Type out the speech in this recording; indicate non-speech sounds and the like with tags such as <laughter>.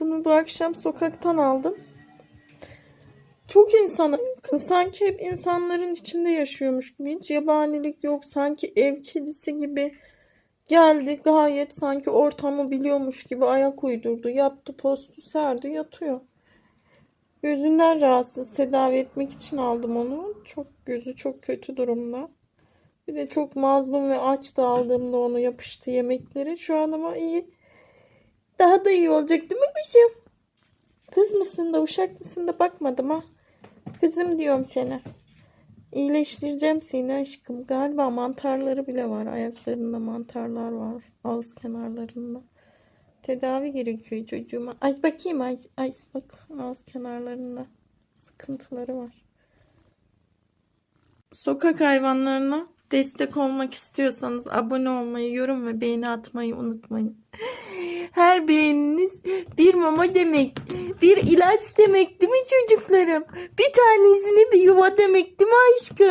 Bunu bu akşam sokaktan aldım. Çok yakın. Sanki hep insanların içinde yaşıyormuş gibi. Hiç yabanilik yok. Sanki ev kedisi gibi geldi. Gayet sanki ortamı biliyormuş gibi ayak uydurdu. Yattı postu serdi yatıyor. Gözünden rahatsız. Tedavi etmek için aldım onu. Çok gözü çok kötü durumda. Bir de çok mazlum ve aç da aldığımda onu yapıştı yemekleri. Şu an ama iyi. Daha da iyi olacak değil mi kızım? Kız mısın da uşak mısın da bakmadım ha. Kızım diyorum sana. İyileştireceğim seni aşkım. Galiba mantarları bile var. Ayaklarında mantarlar var. Ağız kenarlarında. Tedavi gerekiyor çocuğuma. Ay bakayım ay, ay bak ağız kenarlarında sıkıntıları var. Sokak hayvanlarına destek olmak istiyorsanız abone olmayı, yorum ve beğeni atmayı unutmayın. <laughs> Her bir mama demek, bir ilaç demek değil mi çocuklarım? Bir tanesine bir yuva demek değil mi aşkım?